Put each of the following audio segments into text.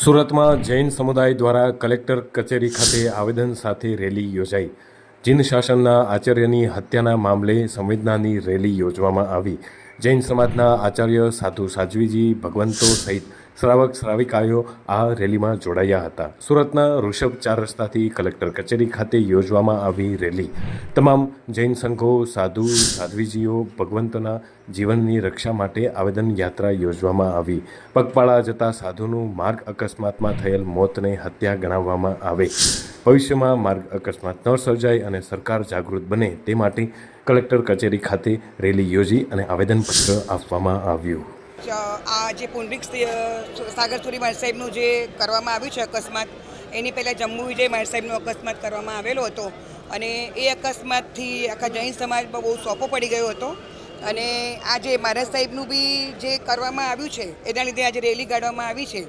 સુરતમાં જૈન સમુદાય દ્વારા કલેક્ટર કચેરી ખાતે આવેદન સાથે રેલી યોજાઈ. જૈન શાસનના આચાર્યની હત્યાના મામલે સંવેદનાની રેલી યોજવામાં આવી. જૈન સમાજના આચાર્ય સાધુ સાધ્વીજી, ભગવંતો સહિત શ્રાવક શ્રાવિકાઓ આ રેલીમાં જોડાયા હતા. સુરતના ઋષભ ચાર રસ્તાથી કલેક્ટર કચેરી ખાતે યોજવામાં આવી રેલી. તમામ જૈન સંઘો, સાધુ, સાધ્વીજીઓ, ભગવંતના જીવનની રક્ષા માટે આવેદન યાત્રા યોજવામાં આવી. પગપાળા જતા સાધુનું માર્ગ અકસ્માતમાં થયેલ મોતને હત્યા ગણાવવામાં આવે. ભવિષ્યમાં માર્ગ અકસ્માત ન સર્જાય અને સરકાર જાગૃત બને તે માટે કલેક્ટર કચેરી ખાતે રેલી યોજી અને આવેદનપત્ર આપવામાં આવ્યું. આ જે પુંડરીક સાગર માર સાહેબનું જે કરવામાં આવ્યું છે અકસ્માત, એની પહેલાં જમ્મુ વિજય માર સાહેબનો અકસ્માત કરવામાં આવેલો હતો. અને એ અકસ્માતથી આખા જૈન સમાજમાં બહુ સોંપો પડી ગયો હતો. અને આ જે મહારાજ સાહેબનું બી જે કરવામાં આવ્યું છે, એના લીધે આજે રેલી કાઢવામાં આવી છે.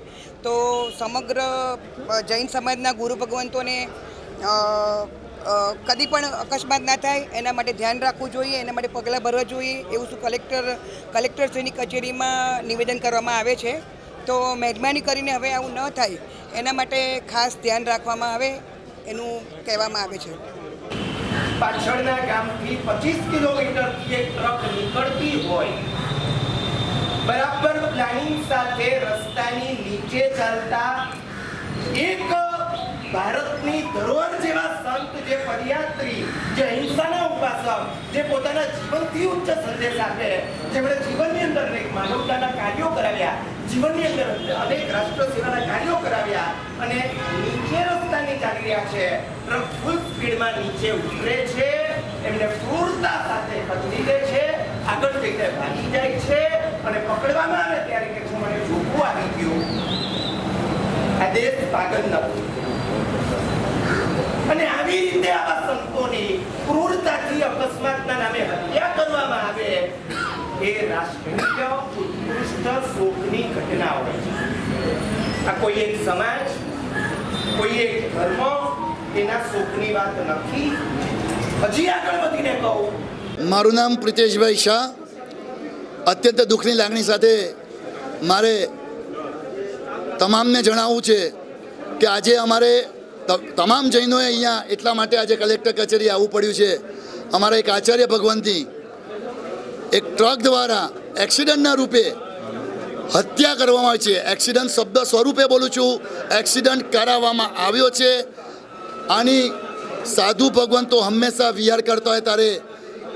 તો સમગ્ર જૈન સમાજના ગુરુ ભગવંતોને કદી પણ અકસ્માત ના થાય, એના માટે ધ્યાન રાખવું જોઈએ, એના માટે પગલાં ભરવા જોઈએ, એવું શું કલેક્ટર કલેક્ટરશ્રીની કચેરીમાં નિવેદન કરવામાં આવે છે. તો મહેરબાની કરીને હવે આવું ન થાય, એના માટે ખાસ ધ્યાન રાખવામાં આવે, એનું કહેવામાં આવે છે. પાછળના ગામથી પચીસ કિલોમીટરથી એક ટ્રક નીકળતી હોય, બરાબર પ્લાનિંગ સાથે રસ્તાની નીચે ચાલતા એક ભારતની ધરોહર જેવા સંત જે પદયાત્રી, જે અહિંસાના ઉપાસક, જે પોતાના જીવનથી ઉચ્ચ સંદેશ આપે, જેમણે જીવનની અંદર અનેક માનવતાના કાર્યો કરાવ્યા, જીવનની અંદર અનેક રાષ્ટ્ર સેવાના કાર્યો કરાવ્યા અને નીચે રસ્તાની ચાલી રહ્યા છે. ટ્રક ફૂલ સ્પીડમાં નીચે ઉતરે છે, એમને પૂરતા સાથે પકડી દે છે, આગળ જઈને ભાગી જાય છે અને પકડવામાં આવે ત્યારે કે છે મને જોખવું આવી ગયું. આ દેશ પાગલ નથી અને આવી રીતે આવા સંતોની ક્રૂરતાથી અકસ્માતના નામે હત્યા કરવામાં આવે, એ રાષ્ટ્રીય ઉત્કૃષ્ટ શોકની ઘટના હોય છે. આ કોઈ એક સમાજ, કોઈ એક ધર્મ એના શોકની વાત નથી. હજી આગળ વધીને કહું. મારું નામ પ્રિતેશભાઈ શાહ. અત્યંત દુઃખની લાગણી સાથે મારે તમામને જણાવવું છે કે આજે અમારે તમામ જૈનોએ અહીંયા એટલા માટે આજે કલેક્ટર કચેરી આવવું પડ્યું છે. અમારા એક આચાર્ય ભગવંતી એક ટ્રક દ્વારા એક્સિડન્ટના રૂપે હત્યા કરવામાં આવી છે. એક્સિડન્ટ શબ્દ સ્વરૂપે બોલું છું. એક્સિડન્ટ કરાવવામાં આવ્યો છે. આની સાધુ ભગવંતો હંમેશા વિહાર કરતા હોય ત્યારે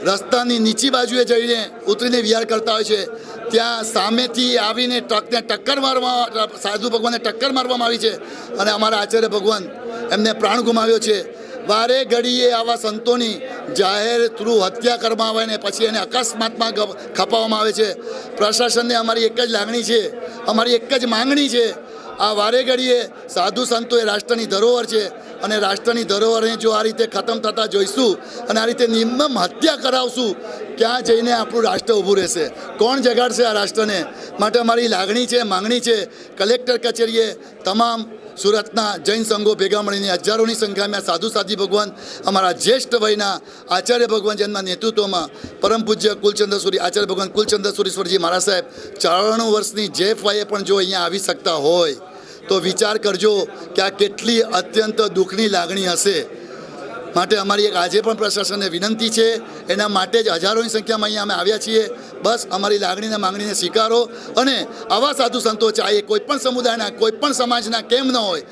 રસ્તાની નીચી બાજુએ જઈને ઉતરીને વિહાર કરતા હોય છે. ત્યાં સામેથી આવીને ટ્રકને ટક્કર મારવા, સાધુ ભગવાનને ટક્કર મારવામાં આવી છે અને અમારા આચાર્ય ભગવાન એમને પ્રાણ ગુમાવ્યો છે. વારે ઘડીએ આવા સંતોની જાહેર થ્રુ હત્યા કરવામાં આવે ને પછી એને અકસ્માતમાં ખપાવવામાં આવે છે. પ્રશાસનને અમારી એક જ લાગણી છે. અમારી એક જ માંગણી છે. આ વારે ઘડીએ સાધુ સંતો એ રાષ્ટ્રની ધરોહર છે અને રાષ્ટ્રની ધરોહરને જો આ રીતે ખતમ થતાં જોઈશું અને આ રીતે નિમ્મ હત્યા કરાવશું, ક્યાં જઈને આપણું રાષ્ટ્ર ઊભું રહેશે? કોણ જગાડશે આ રાષ્ટ્રને? માટે અમારી લાગણી છે, માંગણી છે. કલેક્ટર કચેરીએ તમામ સુરતના જૈન સંઘો ભેગા મળીને હજારોની સંખ્યામાં સાધુ સાધી ભગવાન, અમારા જ્યેષ્ઠ વયના આચાર્ય ભગવાન જેમના નેતૃત્વમાં પરમ પૂજ્ય કુલચંદ્રસુરી, આચાર્ય ભગવાન કુલચંદ્ર સુરીશ્વરજી મહારાજ સાહેબ, ચારણું વર્ષની જે વાયે પણ જો અહીંયા આવી શકતા હોય, તો વિચાર કરજો કે આ કેટલી અત્યંત દુઃખની લાગણી હશે. માટે અમારી એક આજે પણ પ્રશાસનને વિનંતી છે. એના માટે જ હજારોની સંખ્યામાં અહીંયા અમે આવ્યા છીએ. બસ અમારી લાગણીને માંગણીને સ્વીકારો અને આવા સાધુ સંતો ચાહે કોઈ પણ સમુદાયના, કોઈ પણ સમાજના, કેમ ન હોય